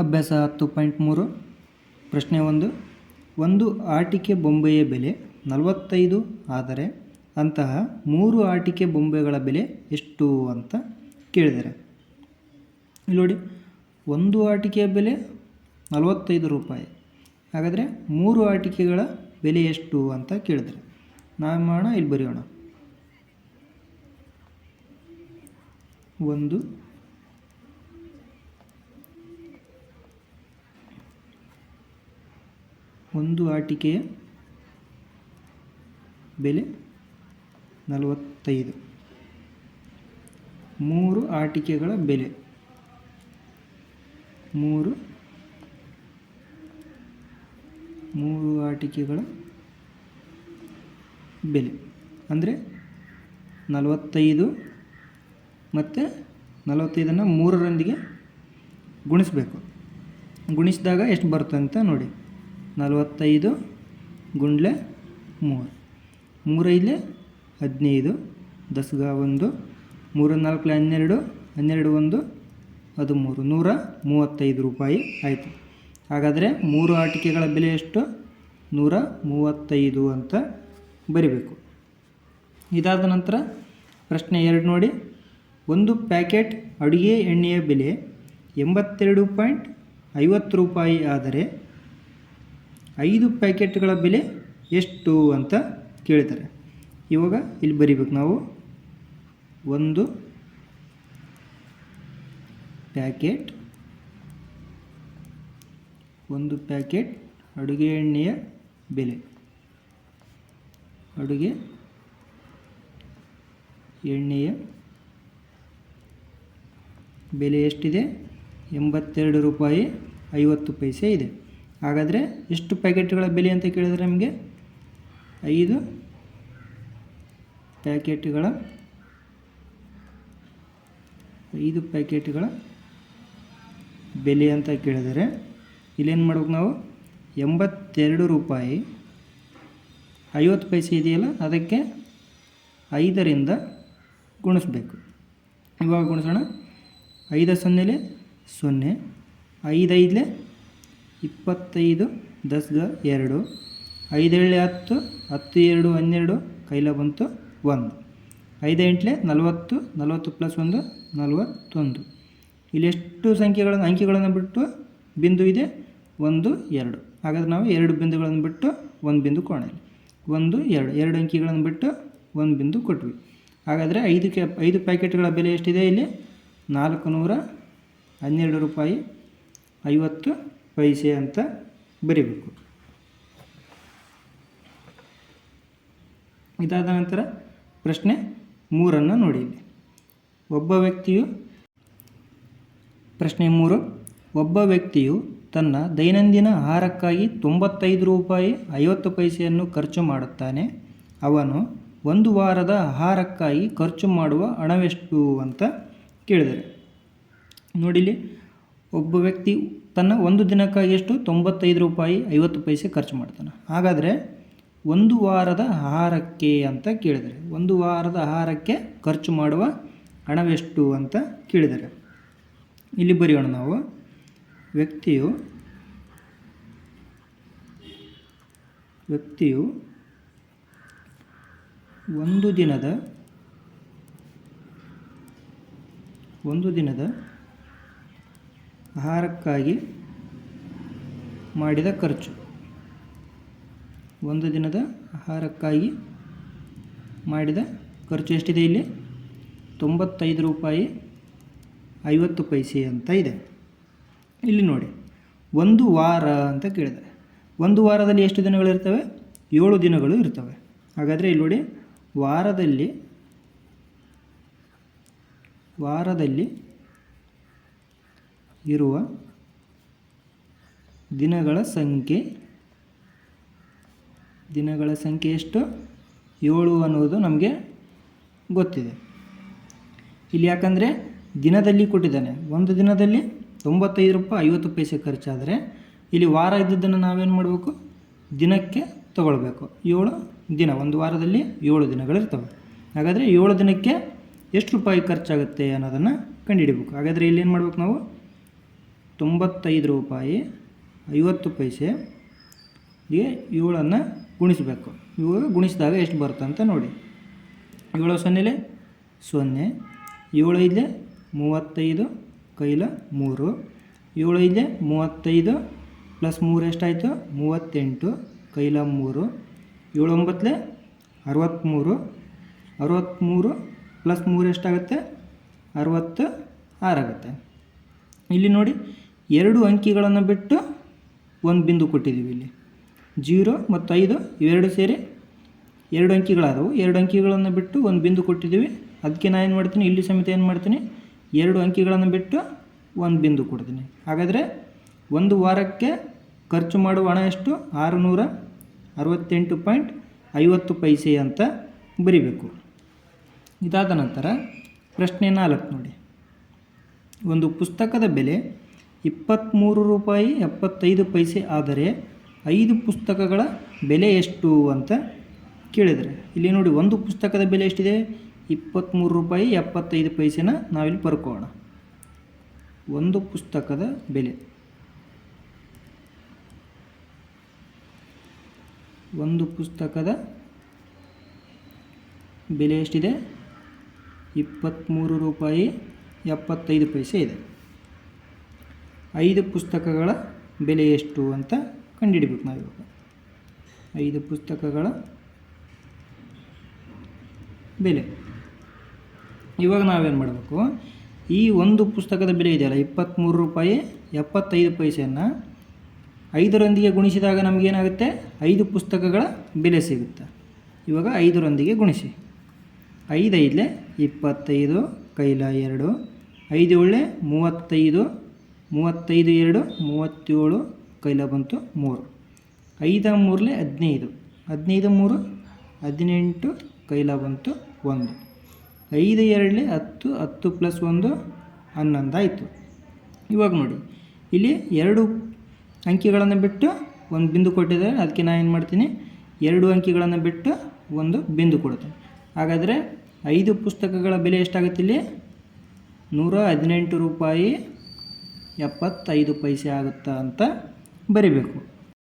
ಅಭ್ಯಾಸ ಹತ್ತು ಪಾಯಿಂಟ್ ಮೂರು. ಪ್ರಶ್ನೆ ಒಂದು ಒಂದು ಆಟಿಕೆ ಬೊಂಬೆಯ ಬೆಲೆ ನಲವತ್ತೈದು ಆದರೆ ಅಂತಹ ಮೂರು ಆಟಿಕೆ ಬೊಂಬೆಗಳ ಬೆಲೆ ಎಷ್ಟು ಅಂತ ಕೇಳಿದ್ದಾರೆ ಇಲ್ಲಿ ನೋಡಿ, ಒಂದು ಆಟಿಕೆಯ ಬೆಲೆ ನಲವತ್ತೈದು ರೂಪಾಯಿ ಹಾಗಾದರೆ ಮೂರು ಆಟಿಕೆಗಳ ಬೆಲೆ ಎಷ್ಟು ಅಂತ ಕೇಳಿದರೆ. ನಾವೇನು ಮಾಡೋಣ ಇಲ್ಲಿ ಬರೆಯೋಣ. ಒಂದು ಒಂದು ಆಟಿಕೆಯ ಬೆಲೆ ನಲವತ್ತೈದು. ಮೂರು ಆಟಿಕೆಗಳ ಬೆಲೆ ಮೂರು ಮೂರು ಆಟಿಕೆಗಳ ಬೆಲೆ ಅಂದರೆ ನಲವತ್ತೈದು ಮತ್ತು ನಲವತ್ತೈದನ್ನು ಮೂರರೊಂದಿಗೆ ಗುಣಿಸಬೇಕು. ಗುಣಿಸಿದಾಗ ಎಷ್ಟು ಬರುತ್ತೆ ಅಂತ ನೋಡಿ. ನಲವತ್ತೈದು ಗುಂಡ್ಲೆ ಮೂರು. ಮೂರೈಲೆ ಹದಿನೈದು, ದಸ್ಗ ಒಂದು, ಮೂರು ನಾಲ್ಕಲೆ ಹನ್ನೆರಡು ಹನ್ನೆರಡು ಒಂದು, ಹದಿಮೂರು. ನೂರ ಮೂವತ್ತೈದು ರೂಪಾಯಿ ಆಯಿತು. ಹಾಗಾದರೆ ಮೂರು ಆಟಿಕೆಗಳ ಬೆಲೆ ಎಷ್ಟು? ನೂರ ಮೂವತ್ತೈದು ಅಂತ ಬರಿಬೇಕು. ಇದಾದ ನಂತರ ಪ್ರಶ್ನೆ ಎರಡು ನೋಡಿ. ಒಂದು ಪ್ಯಾಕೆಟ್ ಅಡುಗೆ ಎಣ್ಣೆಯ ಬೆಲೆ ಎಂಬತ್ತೆರಡು ಪಾಯಿಂಟ್ ಐವತ್ತು ರೂಪಾಯಿ ಆದರೆ ಐದು ಪ್ಯಾಕೆಟ್ಗಳ ಬೆಲೆ ಎಷ್ಟು ಅಂತ ಕೇಳ್ತಾರೆ. ಇವಾಗ ಇಲ್ಲಿ ಬರಿಬೇಕು ನಾವು. ಒಂದು ಪ್ಯಾಕೆಟ್. ಒಂದು ಪ್ಯಾಕೆಟ್ ಅಡುಗೆ ಎಣ್ಣೆಯ ಬೆಲೆ. ಅಡುಗೆ ಎಣ್ಣೆಯ ಬೆಲೆ ಎಷ್ಟಿದೆ? ಎಂಬತ್ತೆರಡು ರೂಪಾಯಿ ಐವತ್ತು ಪೈಸೆ ಇದೆ. ಹಾಗಾದರೆ ಎಷ್ಟು ಪ್ಯಾಕೆಟ್ಗಳ ಬೆಲೆ ಅಂತ ಕೇಳಿದರೆ ನಮಗೆ? ಐದು ಪ್ಯಾಕೆಟ್ಗಳ ಐದು ಪ್ಯಾಕೆಟ್ಗಳ ಬೆಲೆ ಅಂತ ಕೇಳಿದರೆ ಇಲ್ಲೇನು ಮಾಡ್ಬೇಕು ನಾವು? ಎಂಬತ್ತೆರಡು ರೂಪಾಯಿ. ಐವತ್ತು ಪೈಸೆ ಇದೆಯಲ್ಲ, ಅದಕ್ಕೆ ಐದರಿಂದ ಗುಣಿಸ್ಬೇಕು. ಇವಾಗ ಗುಣಿಸೋಣ. ಐದು ಸೊನ್ನೆಲೆ ಸೊನ್ನೆ, ಐದೈದಲೆ ಇಪ್ಪತ್ತೈದು ದಸ್ಗ ಎರಡು ಐದೇಳೆ ಹತ್ತು ಹತ್ತು ಎರಡು ಹನ್ನೆರಡು, ಕೈಲ ಬಂತು ಒಂದು. ಐದು ಎಂಟ್ಲೆ ನಲವತ್ತು ನಲವತ್ತು ಪ್ಲಸ್ ಒಂದು, ನಲವತ್ತೊಂದು. ಇಲ್ಲಿ ಎಷ್ಟು ಸಂಖ್ಯೆಗಳನ್ನು, ಅಂಕಿಗಳನ್ನು ಬಿಟ್ಟು ಬಿಂದು ಇದೆ? ಒಂದು, ಎರಡು. ಹಾಗಾದ್ರೆ ನಾವು ಎರಡು ಬಿಂದುಗಳನ್ನು ಬಿಟ್ಟು ಒಂದು ಬಿಂದು ಕೋಣೆಯಲ್ಲಿ ಒಂದು, ಎರಡು. ಎರಡು ಅಂಕಿಗಳನ್ನು ಬಿಟ್ಟು ಒಂದು ಬಿಂದು ಕೊಟ್ವಿ. ಹಾಗಾದರೆ ಐದು ಕೆ, ಐದು ಪ್ಯಾಕೆಟ್ಗಳ ಬೆಲೆ ಎಷ್ಟಿದೆ ಇಲ್ಲಿ? ನಾಲ್ಕು ನೂರ ಹನ್ನೆರಡು ರೂಪಾಯಿ ಐವತ್ತು ಪೈಸೆ ಅಂತ ಬರಿಬೇಕು. ಇದಾದ ನಂತರ ಪ್ರಶ್ನೆ ಮೂರನ್ನು ನೋಡಿ. ಒಬ್ಬ ವ್ಯಕ್ತಿಯು ಪ್ರಶ್ನೆ ಮೂರು, ಒಬ್ಬ ವ್ಯಕ್ತಿಯು ತನ್ನ ದೈನಂದಿನ ಆಹಾರಕ್ಕಾಗಿ ತೊಂಬತ್ತೈದು ರೂಪಾಯಿ ಐವತ್ತು ಪೈಸೆಯನ್ನು ಖರ್ಚು ಮಾಡುತ್ತಾನೆ. ಅವನು ಒಂದು ವಾರದ ಆಹಾರಕ್ಕಾಗಿ ಖರ್ಚು ಮಾಡುವ ಹಣವೆಷ್ಟು ಅಂತ ಕೇಳಿದರೆ. ನೋಡಿಲಿ ಒಬ್ಬ ವ್ಯಕ್ತಿ ತನ್ನ ಒಂದು ದಿನಕ್ಕಾಗಿ ಎಷ್ಟು? ತೊಂಬತ್ತೈದು ರೂಪಾಯಿ ಐವತ್ತು ಪೈಸೆ ಖರ್ಚು ಮಾಡ್ತಾನೆ. ಹಾಗಾದರೆ ಒಂದು ವಾರದ ಆಹಾರಕ್ಕೆ ಅಂತ ಕೇಳಿದರೆ, ಒಂದು ವಾರದ ಆಹಾರಕ್ಕೆ ಖರ್ಚು ಮಾಡುವ ಹಣವೆಷ್ಟು ಅಂತ ಕೇಳಿದರೆ, ಇಲ್ಲಿ ಬರೆಯೋಣ ನಾವು. ವ್ಯಕ್ತಿಯು ವ್ಯಕ್ತಿಯು ಒಂದು ದಿನದ ಒಂದು ದಿನದ ಆಹಾರಕ್ಕಾಗಿ ಮಾಡಿದ ಖರ್ಚು. ಒಂದು ದಿನದ ಆಹಾರಕ್ಕಾಗಿ ಮಾಡಿದ ಖರ್ಚು ಎಷ್ಟಿದೆ ಇಲ್ಲಿ? ತೊಂಬತ್ತೈದು ರೂಪಾಯಿ ಐವತ್ತು ಪೈಸೆ ಅಂತ ಇದೆ. ಇಲ್ಲಿ ನೋಡಿ, ಒಂದು ವಾರ ಅಂತ ಕೇಳಿದ್ದಾರೆ. ಒಂದು ವಾರದಲ್ಲಿ ಎಷ್ಟು ದಿನಗಳಿರ್ತವೆ ಏಳು ದಿನಗಳು ಇರ್ತವೆ. ಹಾಗಾದರೆ ಇಲ್ಲಿ ನೋಡಿ, ವಾರದಲ್ಲಿ ವಾರದಲ್ಲಿ ಇರುವ ದಿನಗಳ ಸಂಖ್ಯೆ ದಿನಗಳ ಸಂಖ್ಯೆ ಎಷ್ಟು? ಏಳು ಅನ್ನೋದು ನಮಗೆ ಗೊತ್ತಿದೆ. ಇಲ್ಲಿ ಯಾಕಂದರೆ ದಿನದಲ್ಲಿ ಕೊಟ್ಟಿದ್ದಾನೆ. ಒಂದು ದಿನದಲ್ಲಿ ತೊಂಬತ್ತೈದು ರೂಪಾಯಿ ಐವತ್ತು ಪೈಸೆ ಖರ್ಚಾದರೆ ಇಲ್ಲಿ ವಾರ ಇದ್ದದ್ದನ್ನು ನಾವೇನು ಮಾಡಬೇಕು? ದಿನಕ್ಕೆ ತಗೊಳ್ಬೇಕು. ಏಳು ದಿನ, ಒಂದು ವಾರದಲ್ಲಿ ಏಳು ದಿನಗಳಿರ್ತವೆ. ಹಾಗಾದರೆ ಏಳು ದಿನಕ್ಕೆ ಎಷ್ಟು ರೂಪಾಯಿ ಖರ್ಚಾಗುತ್ತೆ ಅನ್ನೋದನ್ನು ಕಂಡುಹಿಡಿಬೇಕು. ಹಾಗಾದರೆ ಏನು ಮಾಡ್ಬೇಕು ನಾವು? ತೊಂಬತ್ತೈದು ರೂಪಾಯಿ, ಐವತ್ತು ಪೈಸೆ ಗೆ ಏಳನ್ನು ಗುಣಿಸಬೇಕು. ಇವಾಗ ಗುಣಿಸಿದಾಗ ಎಷ್ಟು ಬರುತ್ತೆ ಅಂತ ನೋಡಿ. ಏಳು ಸೊನ್ನೆಲೆ? ಸೊನ್ನೆ. ಏಳು ಐದಲೆ? ಮೂವತ್ತೈದು. ಕೈಲ ಮೂರು. ಏಳು ಇದೆ ಮೂವತ್ತೈದು. ಪ್ಲಸ್ ಮೂರು ಎಷ್ಟಾಯಿತು? ಮೂವತ್ತೆಂಟು. ಕೈಲ ಮೂರು. ಏಳೊಂಬತ್ತಲೆ ಅರವತ್ತ್ಮೂರು ಅರವತ್ತ್ಮೂರು ಪ್ಲಸ್ ಮೂರು ಎಷ್ಟಾಗುತ್ತೆ? ಅರವತ್ತು. ಆರಾಗುತ್ತೆ. ಇಲ್ಲಿ ನೋಡಿ. ಎರಡು ಅಂಕಿಗಳನ್ನು ಬಿಟ್ಟು ಒಂದು ಬಿಂದು ಕೊಟ್ಟಿದ್ದೀವಿ ಇಲ್ಲಿ. ಜೀರೋ ಮತ್ತು ಐದು ಇವೆರಡು ಸೇರಿ ಎರಡು ಅಂಕಿಗಳಾದವು. ಎರಡು ಅಂಕಿಗಳನ್ನು ಬಿಟ್ಟು ಒಂದು ಬಿಂದು ಕೊಟ್ಟಿದ್ದೀವಿ. ಅದಕ್ಕೆ ನಾನು ಏನು ಮಾಡ್ತೀನಿ? ಇಲ್ಲಿ ಸಮೇತ ಏನು ಮಾಡ್ತೀನಿ? ಎರಡು ಅಂಕಿಗಳನ್ನು ಬಿಟ್ಟು ಒಂದು ಬಿಂದು ಕೊಡ್ತೀನಿ. ಹಾಗಾದರೆ ಒಂದು ವಾರಕ್ಕೆ ಖರ್ಚು ಮಾಡುವ ಹಣ ಎಷ್ಟು? ಆರುನೂರ ಅರವತ್ತೆಂಟು ಪಾಯಿಂಟ್ ಐವತ್ತು ಪೈಸೆ ಅಂತ ಬರಿಬೇಕು. ಇದಾದ ನಂತರ ಪ್ರಶ್ನೆ ನಾಲ್ಕು ನೋಡಿ. ಒಂದು ಪುಸ್ತಕದ ಬೆಲೆ ಇಪ್ಪತ್ತ್ಮೂರು ರೂಪಾಯಿ ಎಪ್ಪತ್ತೈದು ಪೈಸೆ ಆದರೆ ಐದು ಪುಸ್ತಕಗಳ ಬೆಲೆ ಎಷ್ಟು ಅಂತ ಕೇಳಿದರೆ. ಇಲ್ಲಿ ನೋಡಿ ಒಂದು ಪುಸ್ತಕದ ಬೆಲೆ ಎಷ್ಟಿದೆ? ಇಪ್ಪತ್ತ್ಮೂರು ರೂಪಾಯಿ ಎಪ್ಪತ್ತೈದು ಪೈಸೆನ ನಾವಿಲ್ಲಿ ಬರ್ಕೋಣ ಒಂದು ಪುಸ್ತಕದ ಬೆಲೆ. ಒಂದು ಪುಸ್ತಕದ ಬೆಲೆ ಎಷ್ಟಿದೆ? ಇಪ್ಪತ್ತ್ಮೂರು ರೂಪಾಯಿ ಎಪ್ಪತ್ತೈದು ಪೈಸೆ ಇದೆ. ಐದು ಪುಸ್ತಕಗಳ ಬೆಲೆ ಎಷ್ಟು ಅಂತ ಕಂಡಿಡಿಬೇಕು ನಾವು ಇವಾಗ. ಐದು ಪುಸ್ತಕಗಳ ಬೆಲೆ. ಇವಾಗ ನಾವೇನು ಮಾಡಬೇಕು? ಈ ಒಂದು ಪುಸ್ತಕದ ಬೆಲೆ ಇದೆಯಲ್ಲ ಇಪ್ಪತ್ತ್ಮೂರು ರೂಪಾಯಿ ಎಪ್ಪತ್ತೈದು ಪೈಸೆಯನ್ನು ಐದರೊಂದಿಗೆ ಗುಣಿಸಿದಾಗ ನಮಗೇನಾಗುತ್ತೆ? ಐದು ಪುಸ್ತಕಗಳ ಬೆಲೆ ಸಿಗುತ್ತೆ. ಇವಾಗ ಐದರೊಂದಿಗೆ ಗುಣಿಸಿ. ಐದು ಐದಲೆ ಇಪ್ಪತ್ತೈದು, ಕೈಲ ಎರಡು. ಐದು ಒಳ್ಳೆ ಮೂವತ್ತೈದು ಮೂವತ್ತೈದು ಎರಡು, ಮೂವತ್ತೇಳು ಕೈಲ ಬಂತು ಮೂರು. ಐದ ಮೂರಲೆ ಹದಿನೈದು. ಹದಿನೈದು ಮೂರು, ಹದಿನೆಂಟು ಕೈಲ ಬಂತು ಒಂದು. ಐದು ಎರಡಲೆ ಹತ್ತು ಹತ್ತು ಪ್ಲಸ್ ಒಂದು ಹನ್ನೊಂದು ಆಯಿತು ಇವಾಗ ನೋಡಿ, ಇಲ್ಲಿ ಎರಡು ಅಂಕಿಗಳನ್ನು ಬಿಟ್ಟು ಒಂದು ಬಿಂದು ಕೊಟ್ಟಿದ್ದಾರೆ. ಅದಕ್ಕೆ ನಾನು ಏನು ಮಾಡ್ತೀನಿ? ಎರಡು ಅಂಕಿಗಳನ್ನು ಬಿಟ್ಟು ಒಂದು ಬಿಂದು ಕೊಡ್ತೀನಿ. ಹಾಗಾದರೆ ಐದು ಪುಸ್ತಕಗಳ ಬೆಲೆ ಎಷ್ಟಾಗುತ್ತೆ ಇಲ್ಲಿ? ನೂರ ಹದಿನೆಂಟು ರೂಪಾಯಿ ಎಪ್ಪತ್ತೈದು ಪೈಸೆ ಆಗುತ್ತಾ ಅಂತ ಬರಿಬೇಕು.